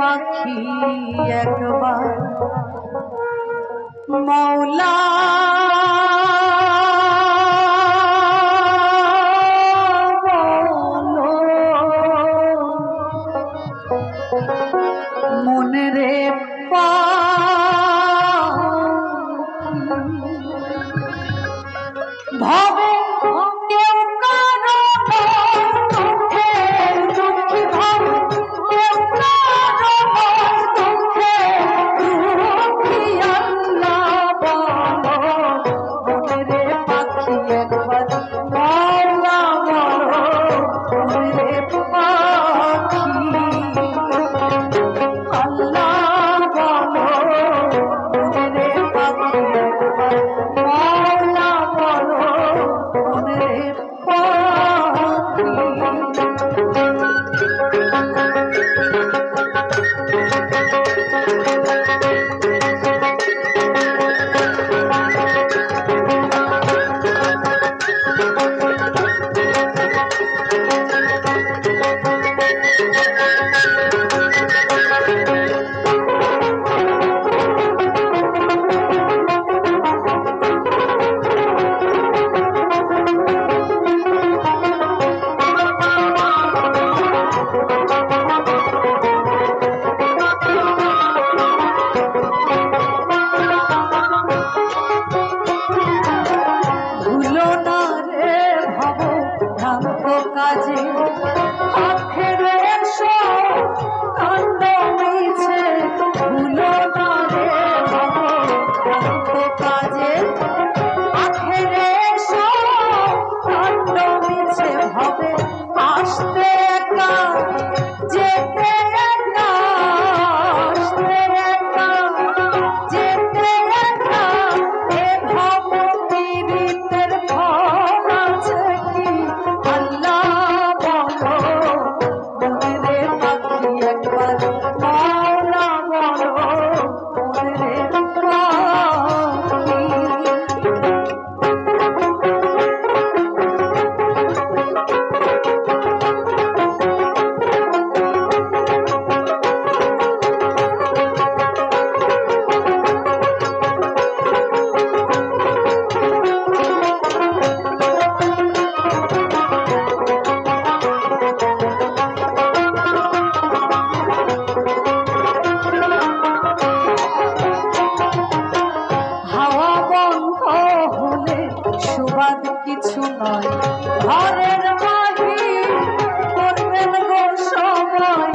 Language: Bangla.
পাখি একবার। মৌলা ভাবে বিবাদ কিছু নয়। ঘরের মাহি করবেন গো সময়।